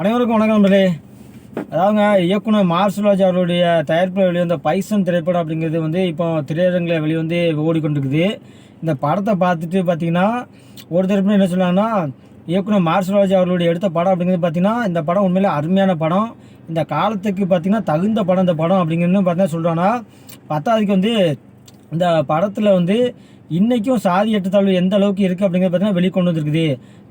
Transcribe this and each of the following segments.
அனைவருக்கும் வணக்கம் நண்பர்களே. அதாவதுங்க இயக்குனர் மார்சலாஜ் அவருடைய தயாரிப்பில் வெளிவந்த பைசன் திரைப்படம் அப்படிங்கிறது வந்து இப்போ திரையரங்கில் வெளிவந்து ஓடிக்கொண்டிருக்குது. இந்த படத்தை பார்த்துட்டு பார்த்தீங்கன்னா ஒரு தரப்பு என்ன சொன்னாங்கன்னா இயக்குனர் மார்சலாஜ் அவர்களுடைய எடுத்த படம் அப்படிங்கிறது பார்த்தீங்கன்னா இந்த படம் உண்மையிலே அருமையான படம். இந்த காலத்துக்கு பார்த்தீங்கன்னா தகுந்த படம் இந்த படம் அப்படிங்கிறது பார்த்தீங்கன்னா சொல்கிறாங்கன்னா பத்தாவதுக்கு வந்து இந்த படத்தில் வந்து இன்றைக்கும் சாதி எட்டுத்தாழ்வு எந்த அளவுக்கு இருக்குது அப்படிங்கிறது பார்த்தீங்கன்னா வெளிக்கொண்டு வந்திருக்குது.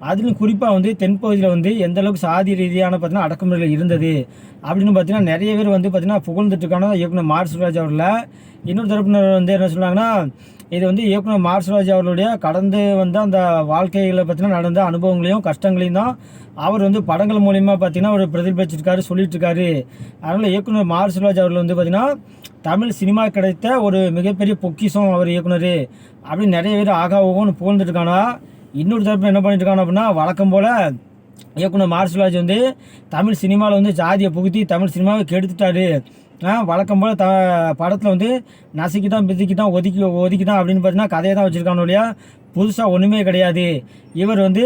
அதுலேயும் குறிப்பாக வந்து தென்பகுதியில் வந்து எந்த அளவுக்கு சாதி ரீதியான பார்த்தீங்கன்னா அடக்குமுறையில் இருந்தது அப்படின்னு பார்த்தீங்கன்னா நிறைய பேர் வந்து பார்த்தீங்கன்னா புகழ்ந்துட்டு இயக்குனர் மார்சுராஜ் அவரில். இன்னொரு தரப்பினர் வந்து என்ன சொன்னாங்கன்னா இது வந்து இயக்குனர் மார்சுராஜ் அவர்களுடைய கடந்து வந்த அந்த வாழ்க்கையில் பார்த்தீங்கன்னா நடந்த அனுபவங்களையும் கஷ்டங்களையும் தான் அவர் வந்து படங்கள் மூலியமாக பார்த்தீங்கன்னா அவர் பிரதிபலிச்சிருக்காரு சொல்லிட்டுருக்காரு. அதனால் இயக்குனர் மார்சுராஜ் அவர்கள் வந்து பார்த்தீங்கன்னா தமிழ் சினிமா கிடைத்த ஒரு மிகப்பெரிய பொக்கிஷம் அவர் இயக்குனர் அப்படின்னு நிறைய பேர் ஆகா ஓகோன்னு புகழ்ந்துட்டு இன்னொரு தரப்பு என்ன பண்ணிட்டு இருக்காங்க அப்படின்னா வழக்கம் போல் இயக்குனர் மார்சுராஜ் வந்து தமிழ் சினிமாவில் வந்து ஜாதியை புகுத்தி தமிழ் சினிமாவை கெடுத்துட்டாரு. வழக்கம் போல் த படத்தில் வந்து நசுக்கி தான் பிதுக்கி தான் ஒதுக்கி ஒதுக்கி தான் அப்படின்னு பார்த்தீங்கன்னா கதையை தான் வச்சுருக்கானோ இல்லையா? புதுசாக ஒன்றுமே கிடையாது. இவர் வந்து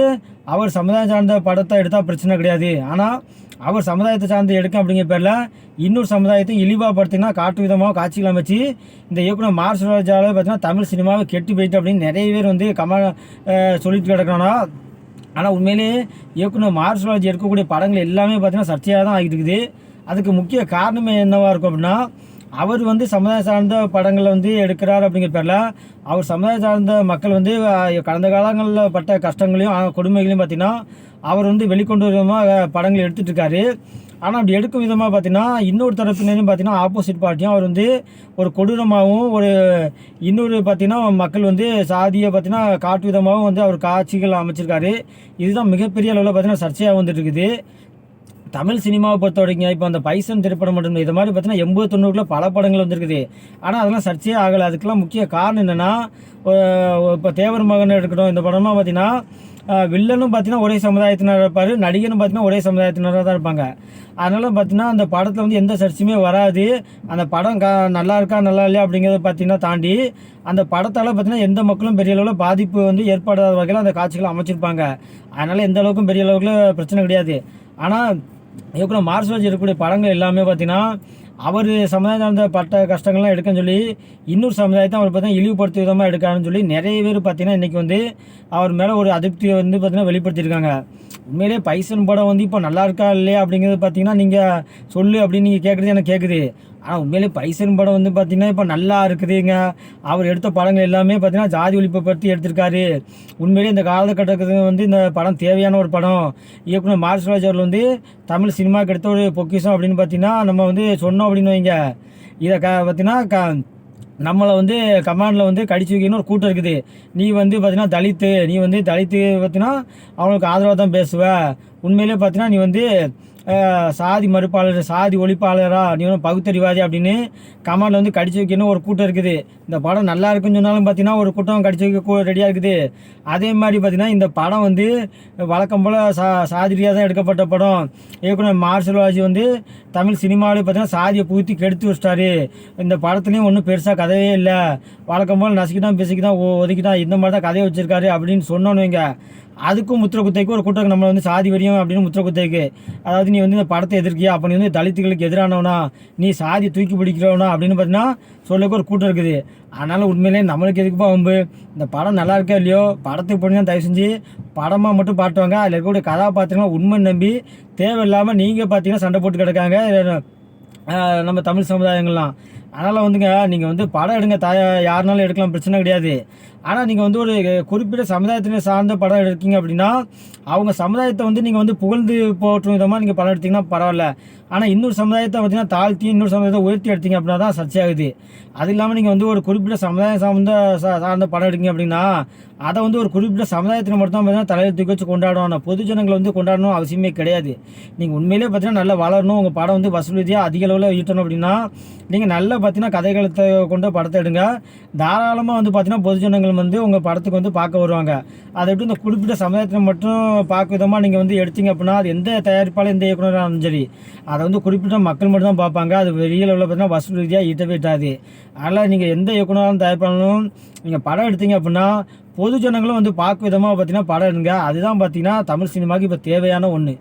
அவர் சமுதாயம் சார்ந்த படத்தை எடுத்தால் பிரச்சனை கிடையாது. ஆனால் அவர் சமுதாயத்தை சார்ந்து எடுக்க அப்படிங்கிற பேரில் இன்னொரு சமுதாயத்தை இழிவாக படுத்தினா காட்டு விதமாக காட்சிகள் அமைச்சு இந்த இயக்குனர் மார்சுராஜாவில் பார்த்தீங்கன்னா தமிழ் சினிமாவை கெட்டு போயிட்டு அப்படின்னு நிறைய பேர் வந்து கம சொல்லிட்டு கிடக்கிறானா? ஆனால் உண்மையிலேயே இயக்குனர் மார்சுராஜ் எடுக்கக்கூடிய படங்கள் எல்லாமே பார்த்தீங்கன்னா சர்ச்சையாக தான் ஆகிட்டு இருக்குது. அதுக்கு முக்கிய காரணமே என்னவாக இருக்கும் அப்படின்னா அவர் வந்து சமுதாயம் சார்ந்த படங்களை வந்து எடுக்கிறார் அப்படிங்கிற பேரில் அவர் சமுதாயம் சார்ந்த மக்கள் வந்து கடந்த காலங்களில் பட்ட கஷ்டங்களையும் கொடுமைகளையும் பார்த்தீங்கன்னா அவர் வந்து வெளிக்கொண்டு விதமாக படங்கள் எடுத்துகிட்டு இருக்காரு. ஆனால் அப்படி எடுக்கும் விதமாக பார்த்தீங்கன்னா இன்னொரு தரப்பினரும் பார்த்தீங்கன்னா ஆப்போசிட் பார்ட்டியும் அவர் வந்து ஒரு கொடூரமாகவும் ஒரு இன்னொரு பார்த்தீங்கன்னா மக்கள் வந்து சாதியை பார்த்தீங்கன்னா காட்டு விதமாகவும் வந்து அவர் காட்சிகள் அமைச்சிருக்காரு. இதுதான் மிகப்பெரிய அளவில் பார்த்தீங்கன்னா சர்ச்சையாக வந்துட்டு இருக்குது. தமிழ் சினிமாவை பொறுத்த வரைக்கும் இப்போ அந்த பைசன் திரைப்படம் மட்டும் இது மாதிரி பார்த்தீங்கன்னா எண்பது தொண்ணூறுக்குள்ள பல படங்கள் வந்திருக்குது. ஆனால் அதெல்லாம் சர்ச்சையே ஆகலை. அதுக்கெல்லாம் முக்கிய காரணம் என்னென்னா இப்போ தேவர் மகன் எடுக்கட்டும் இந்த படமாக பார்த்தீங்கன்னா வில்லனும் பார்த்தீங்கன்னா ஒரே சமுதாயத்தினர் இருப்பார். நடிகனும் பார்த்தீங்கன்னா ஒரே சமுதாயத்தினராக தான் இருப்பாங்க. அதனால் பார்த்தீங்கன்னா அந்த படத்தில் வந்து எந்த சர்ச்சையுமே வராது. அந்த படம் கா நல்லா இருக்கா நல்லா இல்லையா அப்படிங்கிறத பார்த்தீங்கன்னா தாண்டி அந்த படத்தால் பார்த்தீங்கன்னா எந்த மக்களும் பெரிய அளவில் பாதிப்பு வந்து ஏற்படாத வகையில் அந்த காட்சிகளை அமைச்சிருப்பாங்க. அதனால் எந்த அளவுக்கும் பெரிய அளவுக்கு பிரச்சனை கிடையாது. ஆனால் இயக்குனர் மார்ஸ்வாஜ் இருக்கக்கூடிய படங்கள் எல்லாமே பார்த்தீங்கன்னா அவர் சமுதாயத்தில் பட்ட கஷ்டங்கள்லாம் எடுக்கன்னு சொல்லி இன்னொரு சமுதாயத்தை அவர் பார்த்தீங்கன்னா இழிவுபடுத்த விதமாக எடுக்காருன்னு சொல்லி நிறைய பேர் பார்த்தீங்கன்னா இன்றைக்கி வந்து அவர் மேலே ஒரு அதிருப்தியை வந்து பார்த்திங்கன்னா வெளிப்படுத்தியிருக்காங்க. உண்மையிலே பைசன் படம் வந்து இப்போ நல்லா இருக்கா இல்லையா அப்படிங்கிறது பார்த்தீங்கன்னா நீங்கள் சொல்லு அப்படின்னு நீங்கள் கேட்குறது எனக்கு கேட்குது. ஆனால் உண்மையிலே பைசன் படம் வந்து பார்த்தீங்கன்னா இப்போ நல்லா இருக்குதுங்க. அவர் எடுத்த படங்கள் எல்லாமே பார்த்தீங்கன்னா ஜாதி ஒழிப்பை பற்றி எடுத்திருக்காரு. உண்மையிலே இந்த காலகட்டத்துக்கு வந்து இந்த படம் தேவையான ஒரு படம். இயக்குனர் மார்ஸ்வராஜ் அவர்கள் வந்து தமிழ் சினிமாவுக்கு எடுத்த ஒரு பொக்கிஷம் அப்படின்னு பார்த்தீங்கன்னா நம்ம வந்து சொன்னோம் அப்படின்னு வைங்க. இதை க பார்த்தீங்கன்னா க நம்மளை வந்து கமாண்டில் வந்து கடிச்சு வைக்கணும் ஒரு கூட்டம் இருக்குது. நீ வந்து பார்த்தீங்கன்னா தலித்து நீ வந்து தலித்து பார்த்தீங்கன்னா அவங்களுக்கு ஆதரவாக தான் பேசுவ. உண்மையிலே பார்த்தீங்கன்னா நீ வந்து சாதி மறுப்பாளர் சாதி ஒழிப்பாளரா நீ வந்து பகுத்தறிவாதி அப்படின்னு கமாண்டில் வந்து கடிச்சு வைக்கணும் ஒரு கூட்டம் இருக்குது. இந்த படம் நல்லா இருக்குன்னு சொன்னாலும் பார்த்தீங்கன்னா ஒரு கூட்டம் கடிச்சு வைக்க ரெடியாக இருக்குது. அதே மாதிரி பார்த்தீங்கன்னா இந்த படம் வந்து வழக்கம் போல் சா சாதிரியாக தான் எடுக்கப்பட்ட படம். இயக்குனர் மார்சல்வாஜி வந்து தமிழ் சினிமாவிலே பார்த்தீங்கன்னா சாதியை புகுத்தி கெடுத்து வச்சிட்டாரு. இந்த படத்துலேயும் ஒன்றும் பெருசாக கதையே இல்லை. வழக்கம் போல் நசுக்கி தான் பிசுக்கி தான் ஒதுக்கி தான் இந்த மாதிரி தான் கதையை வச்சிருக்காரு அப்படின்னு சொன்னோன்னு வைங்க. அதுக்கும் முத்திர குத்தைக்கு ஒரு கூட்டம் நம்ம வந்து சாதி வரியும் அப்படின்னு முத்திர குத்தைக்கு அதாவது நீ வந்து இந்த படத்தை எதிர்க்கியா? அப்போ நீ வந்து தலித்துகளுக்கு எதிரானவனா? நீ சாதி தூக்கி பிடிக்கிறவனா? அப்படின்னு பார்த்தீங்கன்னா சொல்லக்கு ஒரு கூட்டம் இருக்குது. அதனால் உண்மையிலே நம்மளுக்கு எதுக்குப்பா வம்பு? இந்த படம் நல்லா இருக்கா இல்லையோ? படத்துக்கு போனீங்க தயவு செஞ்சு படமாக மட்டும் பாட்டுவாங்க அதில் இருக்கக்கூடிய கதாபாத்திரங்களை உண்மை நம்பி தேவையில்லாமல் நீங்கள் பார்த்தீங்கன்னா சண்டை போட்டு கிடக்காங்க. நம்ம தமிழ் சமுதாயங்கள்லாம். அதனால் வந்துங்க நீங்கள் வந்து படம் எடுங்க தாய யாருனாலும் எடுக்கலாம் பிரச்சனை கிடையாது. ஆனால் நீங்கள் வந்து ஒரு குறிப்பிட்ட சமுதாயத்தினை சார்ந்த படம் எடுக்கீங்க அப்படின்னா அவங்க சமுதாயத்தை வந்து நீங்கள் வந்து புகழ்ந்து போற்றும் விதமாக நீங்கள் படம் எடுத்தீங்கன்னா பரவாயில்ல. ஆனால் இன்னொரு சமுதாயத்தை பார்த்தீங்கன்னா தாழ்த்தி இன்னொரு சமுதாயத்தை உயர்த்தி எடுத்தீங்க அப்படின்னா தான் சர்ச்சையாகுது. அது இல்லாமல் நீங்கள் வந்து ஒரு குறிப்பிட்ட சமுதாயம் சார்ந்த சார்ந்த படம் எடுக்கீங்க அப்படின்னா அதை வந்து ஒரு குறிப்பிட்ட சமுதாயத்தில் மட்டும் தான் பார்த்தீங்கன்னா தலையில் தூக்கி வச்சு கொண்டாடணும் ஆனால் பொது ஜனங்களை வந்து கொண்டாடணும் அவசியமே கிடையாது. நீங்கள் உண்மையிலே பார்த்தீங்கன்னா நல்லா வளரணும். உங்கள் படம் வந்து வசூல் ரீதியாக அதிக அளவில் ஈட்டணும் அப்படின்னா நீங்கள் நல்லா பார்த்தீங்கன்னா கதைகளத்தை கொண்டு படத்தை எடுங்க. தாராளமாக வந்து பார்த்தீங்கன்னா பொதுஜனங்கள் வந்து உங்கள் படத்துக்கு வந்து பார்க்க வருவாங்க. அதை விட்டு இந்த குறிப்பிட்ட சமுதாயத்தில் மட்டும் பார்க்க விதமாக நீங்கள் வந்து எடுத்தீங்க அப்படின்னா அது எந்த தயாரிப்பாலும் எந்த இயக்குனராக இருந்தாலும் சரி அதை வந்து குறிப்பிட்ட மக்கள் மட்டும் தான் பார்ப்பாங்க. அது வெளியில் உள்ள பார்த்தீங்கன்னா வசூல் ரீதியாக ஈட்டவே ஈட்டாது. அதனால் நீங்கள் எந்த இயக்குனராலும் தயாரிப்பாலும் நீங்கள் படம் எடுத்தீங்க அப்படின்னா பொது ஜனங்களும் வந்து பார்க்க விதமாக பார்த்தீங்கன்னா படம் எடுங்க. அதுதான் பார்த்தீங்கன்னா தமிழ் சினிமாவுக்கு இப்போ தேவையான ஒன்று